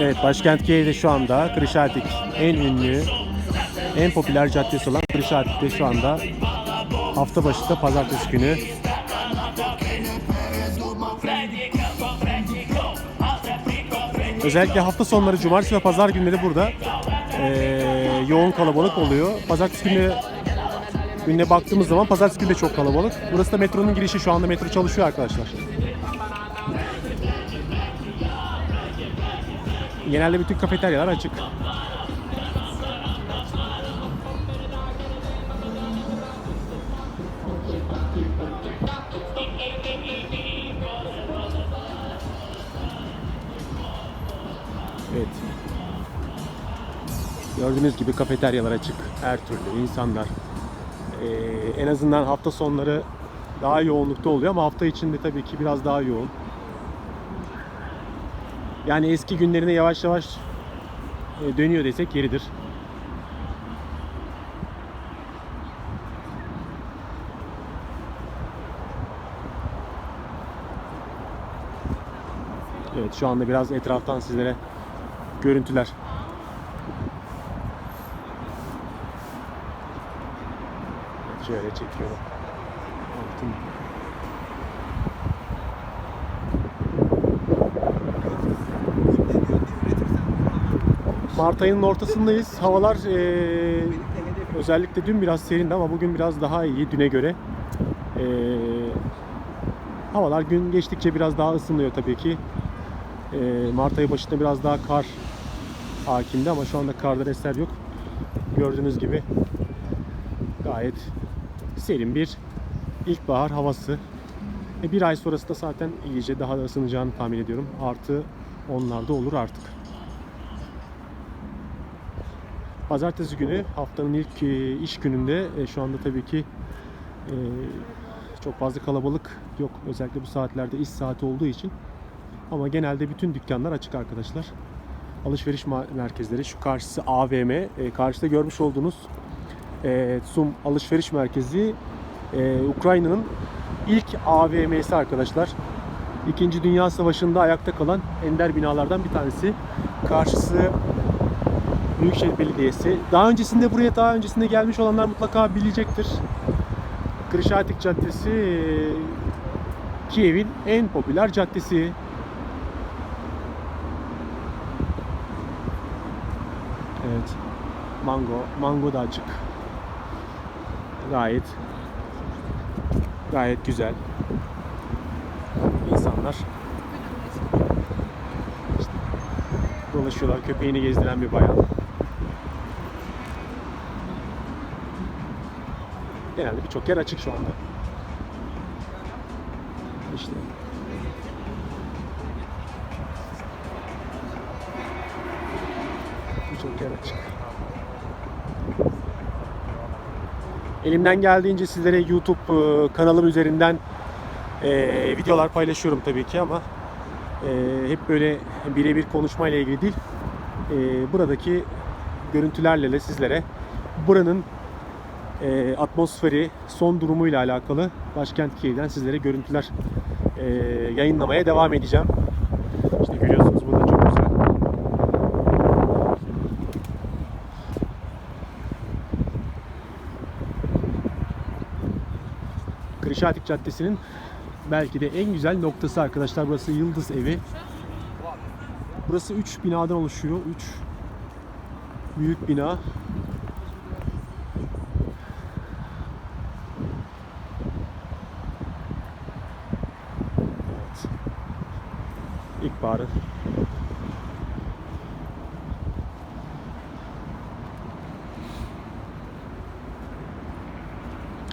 Evet, başkent Kiev'de şu anda Krişatik en ünlü, en popüler caddesi olan Krişatik'te şu anda hafta başı da pazartesi günü. Özellikle hafta sonları, cumartesi ve pazar günleri burada eee, yoğun kalabalık oluyor. Pazartesi günü gününe baktığımız zaman pazartesi günü de çok kalabalık. Burası da metronun girişi. Şu anda metro çalışıyor arkadaşlar. Genelde bütün kafeteryalar açık. Evet. Gördüğünüz gibi kafeteryalar açık. Her türlü insanlar. Ee, en azından hafta sonları daha yoğunlukta oluyor ama hafta içinde tabii ki biraz daha yoğun. Yani eski günlerine yavaş yavaş e, dönüyor desek yeridir. Evet şu anda biraz etraftan sizlere görüntüler. Şöyle çekiyorum. Altın. Mart ayının ortasındayız. Havalar eee, özellikle dün biraz serindi ama bugün biraz daha iyi düne göre. Eee, havalar gün geçtikçe biraz daha ısınıyor tabii ki. Eee, Mart ayı başında biraz daha kar hakimdi ama şu anda karda eser yok. Gördüğünüz gibi gayet serin bir ilkbahar havası. E, bir ay sonrası da zaten iyice daha da ısınacağını tahmin ediyorum. Artı onlarda olur artık. Pazartesi günü haftanın ilk e, iş gününde e, şu anda tabii ki e, çok fazla kalabalık yok. Özellikle bu saatlerde iş saati olduğu için. Ama genelde bütün dükkanlar açık arkadaşlar. Alışveriş merkezleri şu karşısı AVM. Karşıda görmüş olduğunuz Tsum alışveriş merkezi Ukrayna'nın ilk AVM'si arkadaşlar. İkinci Dünya Savaşı'nda ayakta kalan ender binalardan bir tanesi. Karşısı Büyükşehir Belediyesi. Daha öncesinde buraya daha öncesinde gelmiş olanlar mutlaka bilecektir. Krişatik Caddesi Kiev'in en popüler caddesi. Evet. Mango. Mango da açık. Gayet gayet güzel. İnsanlar dolaşıyorlar. Köpeğini gezdiren bir bayan. Genelde birçok yer açık şu anda. İşte. Birçok yer açık. Elimden geldiğince sizlere YouTube e, kanalım üzerinden e, videolar paylaşıyorum tabii ki ama e, hep böyle birebir konuşmayla ilgili değil. Buradaki görüntülerle de sizlere buranın e, atmosferi, son durumuyla alakalı başkent Kiev'den sizlere görüntüler e, yayınlamaya devam edeceğim. İşte görüyorsunuz burada çok güzel. Krişatik Caddesi'nin belki de en güzel noktası arkadaşlar. Burası Yıldız Evi. Burası 3 binadan oluşuyor. 3 büyük bina. Evet. İlkbaharın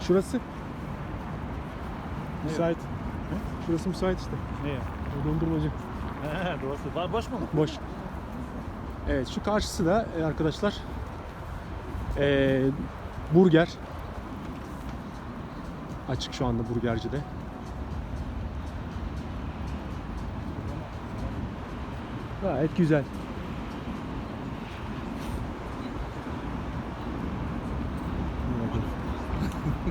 Şurası müsait. Şurası müsait işte. Ne ya? O Dondurmacı. Doğrusu. Var boş mu? Boş. Evet şu karşısı da e, arkadaşlar e, burger. Açık şu anda burgercide. Gayet güzel.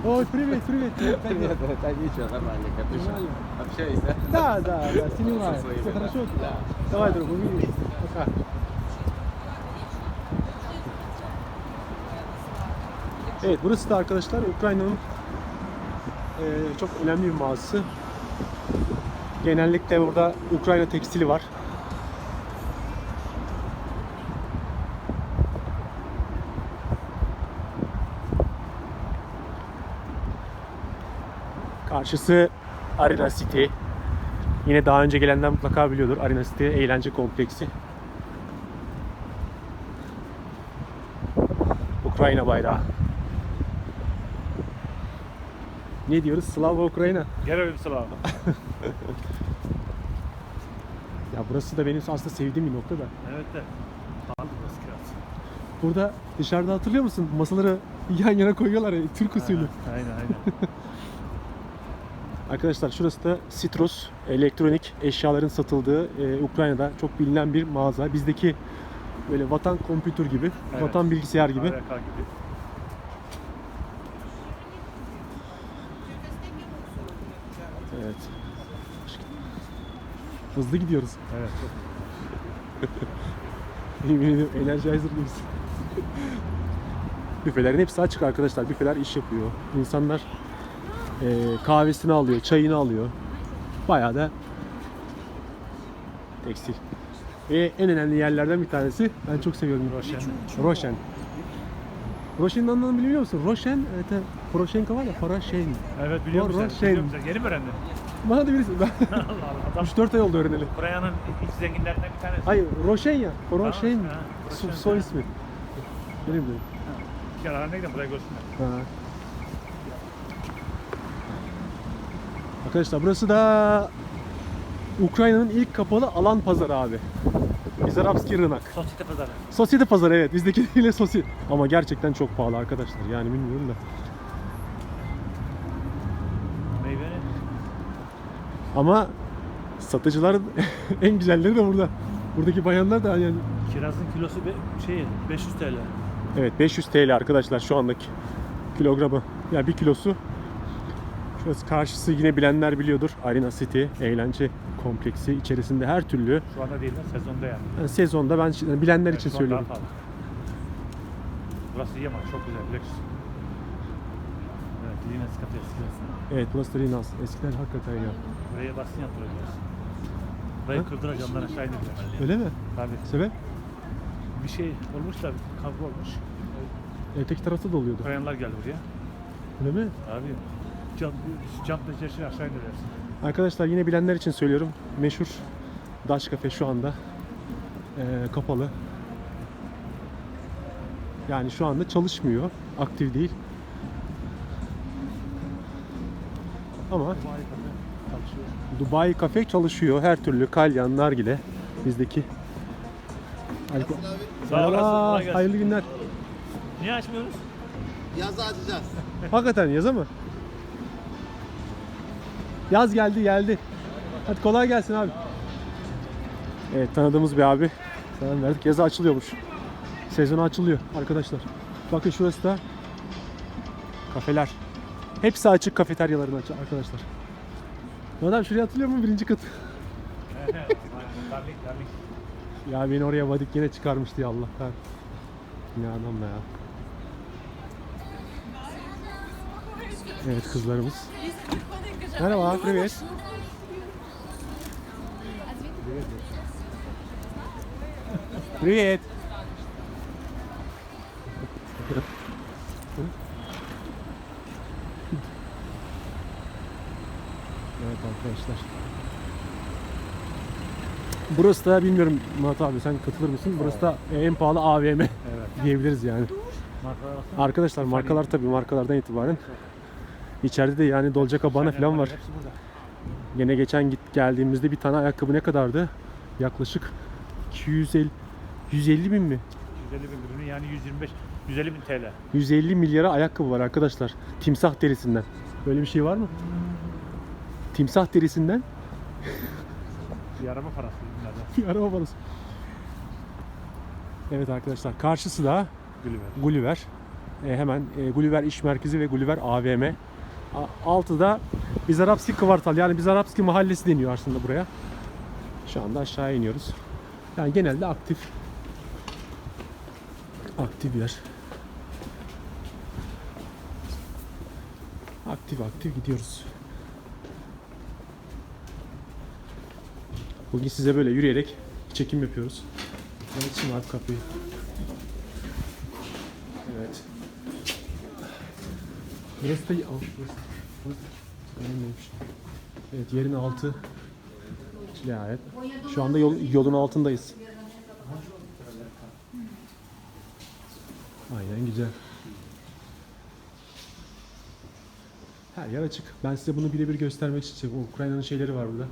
Ой, привет, привет, привет. Привет, это ничего, нормальненько. Ты что, общаешься? Да, да, да, снимаю. Со своими, Все да. хорошо? Да. Давай, друг, увидимся. Ha. Evet burası da arkadaşlar Ukrayna'nın eee, çok önemli bir mağazası. Genellikle burada Ukrayna tekstili var. Karşısı Arena City. Yine daha önce gelenler mutlaka biliyordur. Arena City eğlence kompleksi. Ukrayna bayrağı. Ne diyoruz? Slava Ukrayna. Gel selam. Ya burası da benim aslında sevdiğim bir nokta da. Evet de. Burada dışarıda hatırlıyor musun? Masaları yan yana koyuyorlar ya Türk usulü. Aynen aynen. Arkadaşlar şurası da Citrus elektronik eşyaların satıldığı e, Ukrayna'da çok bilinen bir mağaza. Bizdeki böyle vatan kompütür gibi, Evet. vatan bilgisayar gibi. Gibi. Evet. Hızlı gidiyoruz. Evet. Yemin ediyorum Energizer gibiyiz. Büfelerin hepsi açık arkadaşlar. Büfeler iş yapıyor. İnsanlar eee, kahvesini alıyor, çayını alıyor. Bayağı da tekstil. Ve en önemli yerlerden bir tanesi ben çok seviyorum. Roşen. Roşen. Roşen'in anlamını biliyor musun? Roşen, evet, Poroshenko var ya, Poroshen. Evet biliyor musun? Roşen. sen? Biliyor musun? Yeni mi öğrendin? Bana da birisi, ben Allah Allah. Adam 3-4 ay oldu öğreneli. Ukrayna'nın ilk zenginlerinden bir tanesi. Hayır, Roşen ya, Poroshen. Ha, ha, soy ismi. Benim de. Gel arana gidelim buraya görsünler. Ha. Arkadaşlar burası da Ukrayna'nın ilk kapalı alan pazarı abi. Bizarapski Rınak. Sosyete pazarı. Sosyete pazarı evet. Bizdeki ile sosyete. Ama gerçekten çok pahalı arkadaşlar. Yani bilmiyorum da. Meyveli. Ama satıcıların en güzelleri de burada. Buradaki bayanlar da yani Kirazın kilosu be, şey 500 TL. Evet 500 TL arkadaşlar şu andaki kilogramı. Ya bir kilosu. Şurası karşısı yine bilenler biliyordur. Arena City eğlence kompleksi içerisinde her türlü Şu anda değil de sezonda yani. yani sezonda ben şi- bilenler için Evet, an söylüyorum. daha pahalı. Burası iyi ama çok güzel. Lüks. Evet, Linas Cafe eskiden. Evet burası da Rinas. Eskiden hakikaten ya. Buraya basın yaptırıyoruz. Burayı kırdılar camdan aşağı indirdiler. Öyle mi? Tabii. Sebep? Bir şey olmuş da kavga olmuş. Öteki tarafta da oluyordu. Koyanlar geldi buraya. Öyle mi? Abi cam, cam penceresini aşağı indirdiler. Arkadaşlar yine bilenler için söylüyorum. Meşhur Daş Cafe şu anda eee, kapalı. Yani şu anda çalışmıyor. Aktif değil. Ama Dubai kafe çalışıyor. Dubai Cafe çalışıyor. Her türlü kalyan, nargile. Bizdeki. Alko- Sağ olasın. Merhaba, kolay gelsin. hayırlı günler. Niye açmıyoruz? Yazı açacağız. Hakikaten yaza mı? Yaz geldi geldi. Hadi kolay gelsin abi. Evet tanıdığımız bir abi. Selam verdik. Yazı açılıyormuş. Sezonu açılıyor arkadaşlar. Bakın şurası da kafeler. Hepsi açık kafeteryaların açık arkadaşlar. Adam şuraya atılıyor mu birinci kat? Ya beni oraya Vadik yine çıkarmıştı ya Allah kahretsin. Ne adam ya. Evet kızlarımız. Merhaba, привет. Привет. Evet arkadaşlar. Burası da bilmiyorum Murat abi sen katılır mısın? Burası da en pahalı AVM Evet. diyebiliriz yani. Markalara baksana. Arkadaşlar markalar tabii markalardan itibaren. İçeride de yani Dolce Gabbana falan var. Yine geçen git geldiğimizde bir tane ayakkabı ne kadardı? Yaklaşık 250 150 bin mi? 150 bin ürünü yani 125 150 bin TL. 150 milyara ayakkabı var arkadaşlar. Timsah derisinden. Böyle bir şey var mı? Timsah derisinden Bir araba parası bunlardan. bir araba parası. Evet arkadaşlar karşısı da Gülüver. Gulliver. E, hemen e, Gulliver İş Merkezi ve Gulliver AVM. Altı da Bizarapski Kvartal yani Bizarapski Mahallesi deniyor aslında buraya. Şu anda aşağı iniyoruz. Yani genelde aktif. Aktif yer. Aktif aktif gidiyoruz. Bugün size böyle yürüyerek çekim yapıyoruz. Ben açayım kapıyı. Evet. Burası da... Aa, burası. Evet yerin altı. Nihayet. Şu anda yol, yolun altındayız. Aynen güzel. Her yer açık. Ben size bunu birebir göstermek için Ukrayna'nın şeyleri var burada.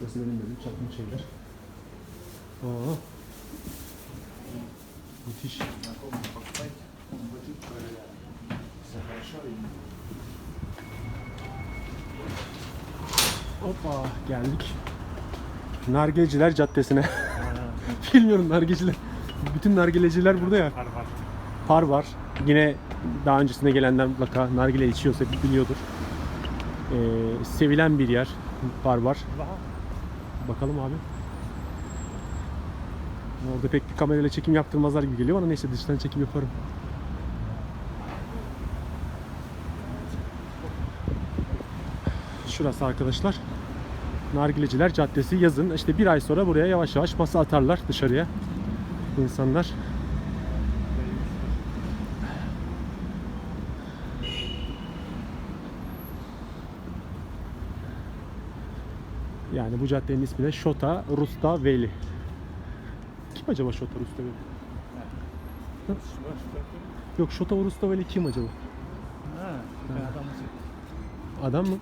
Burası benim bölüm çapım şeyler. Müthiş. Hoppa geldik. Nargileciler Caddesi'ne. Bilmiyorum nargileciler. Bütün nargileciler burada ya. Var var. Par var. Yine daha öncesinde gelenler mutlaka nargile içiyorsa biliyordur. Ee, sevilen bir yer. Par var. Bakalım abi. Orada pek bir kamerayla çekim yaptırmazlar gibi geliyor ama neyse dıştan çekim yaparım. Şurası arkadaşlar. Nargileciler Caddesi yazın. İşte bir ay sonra buraya yavaş yavaş masa atarlar dışarıya. insanlar. Yani bu caddenin ismi de Şota Rustaveli. Kim acaba Şota Rustaveli? Yok Şota Rustaveli kim acaba? Ha, bir adam Adam mı?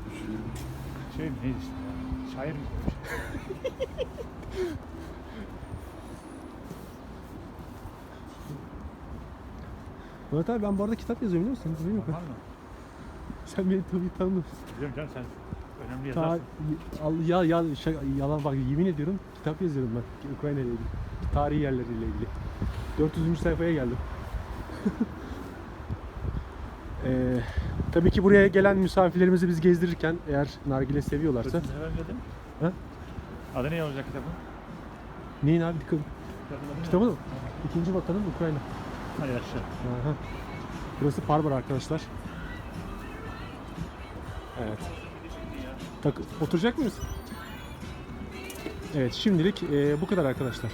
şey neydi işte? Şair mi? Mehmet abi ben bu arada kitap yazıyorum biliyor musun? Biliyor musun? Sen beni tabii tanımıyorsun. Biliyorum canım sen önemli Ta, yazarsın. al, ya, ya, şaka, yalan bak yemin ediyorum kitap yazıyorum ben Ukrayna ile ilgili. Tarihi yerleriyle ilgili. 400. sayfaya geldim. Ee, tabii ki buraya gelen misafirlerimizi biz gezdirirken eğer nargile seviyorlarsa? Ha? Adı ne olacak kitabın? neyin abi dikkat? Kitabı mı? İkinci vatanın Ukrayna. Hadi aşağı. Aha. Burası Parbar arkadaşlar. Evet. Tak oturacak mıyız? Evet şimdilik e, bu kadar arkadaşlar.